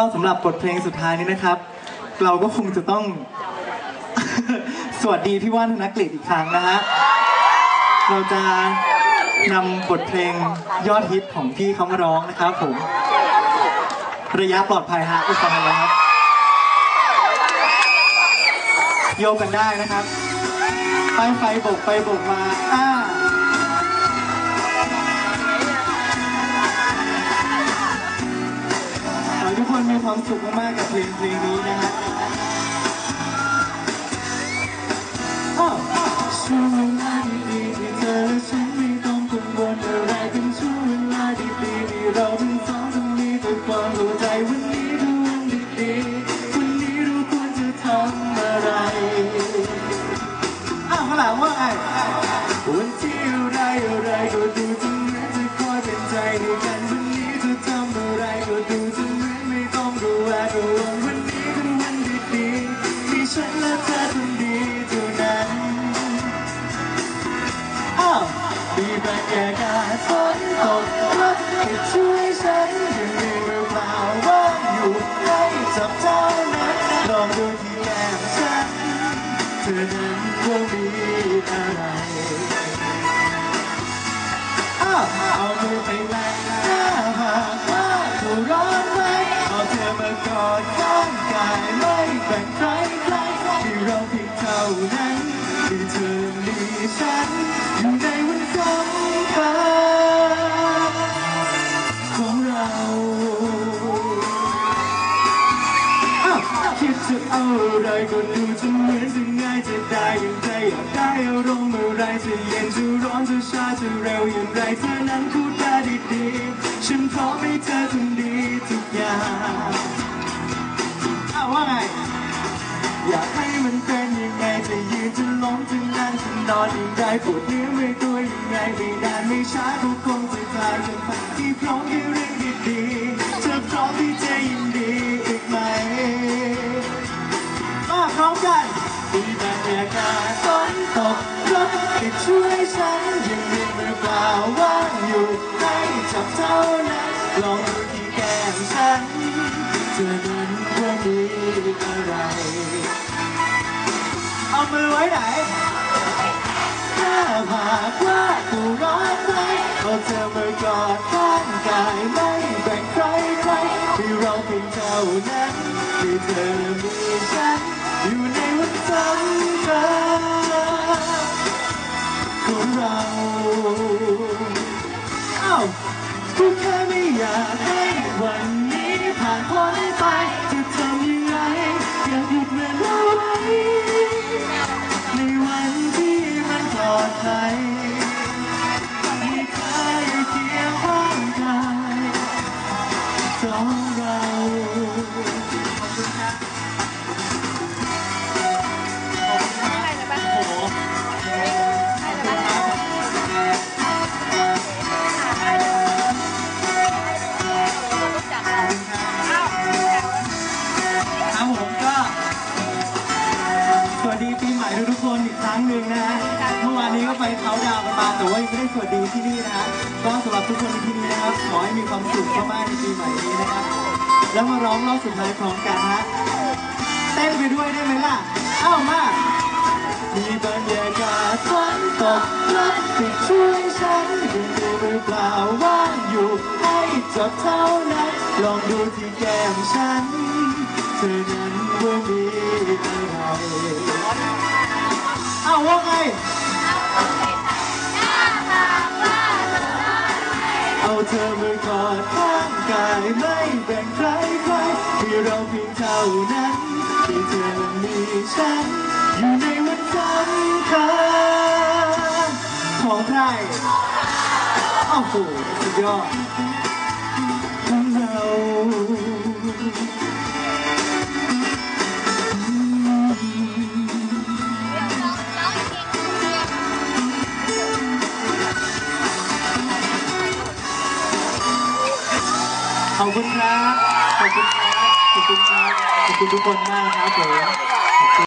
ก็สำหรับบทเพลงสุดท้ายนี้นะครับ เราก็คงจะต้อง สวัสดีพี่ว่านธนกฤษอีกครั้งนะฮะเราจะนำบทเพลงยอดฮิตของพี่เขามาร้องนะครับผม ระยะปลอดภัยฮะอุปกรณ์นะครับ โยกกันได้นะครับ ไปไฟโบกไปโบกมาอ่า ความสุขมากๆกับเพลงเพลงนี้นะฮะ เธอคนดีเท่านั้นอ้าวมีบรรยากาศฝนตกรักให้ช่วยฉันยังมีมือเปล่าว่างอยู่ให้จับเท่านั้นลองดูที่แก้มฉันเธอนั้นว่ามีอะไรอ้าวเอามือไปแตะหน้าผากว่าถูร้อนไหมเอาเธอมากอด อาอะไรก็ดูจะเหมือนจะง่ายจะได้อย่างใจอยากได้อารมณ์อะไรจะเย็นจะร้อนจะช้าจะเร็วอย่างไรเธอนั้นพูดได้ดีๆฉันพร้อมให้เธอทำดีทุกอย่างอ้าวว่าไงอยากให้มันเป็นยังไงจะยืนจะล้มจะนั่งจะนอนอย่างไรปวดเนื้อเมื่อยตัวยังไงไม่นานไม่ช้าก็คงจะตายจนพันที่พร้อมให้เรื่องดีๆ มีบรรยากาศฝนตกรถให้ช่วยฉันยังมีมือเปล่าว่างอยู่ให้จับเท่านั้นลองดูที่แก้มฉันเธอนั้นว่ามีอะไร เอามือไว้ไหนถ้าหากว่ากูร้อนไหมเอาเธอมากอดข้างกายไม่แบ่งใครใครที่เราเพียงเท่านั้นที่เธอมีฉัน ของเราเอ้ากูแค่ไม่อยากให้วันนี้ผ่านพ้นไป เขาน์ดาวกันมาแต่ว่ายังไม่ได้สวัสดีที่นี่นะฮะก็สำหรับทุกคนที่นี่นะครับขอให้มีความสุขมากๆในปีใหม่นี้นะครับ แล้วมาร้องรอบสุดท้ายพร้อมกันฮะเต้นไปด้วยได้ไหมล่ะเอ้ามามีบรรยากาศฝนตกรถติดช่วยฉันยังมีมือเปล่าว่างอยู่ให้จบเท่านั้นลองดูที่แก้มฉันเธอนั้นว่ามีอะไรอ้าว่าไง เธอมากอดข้างกายไม่แบ่งใครใครที่เราเพียงเท่านั้นที่เธอมีฉัน อยู่ในวันสำคัญของใครโอ้โหสุดยอด ขอบคุณครับ ขอบคุณครับ ขอบคุณครับ ขอบคุณทุกคนมากครับผม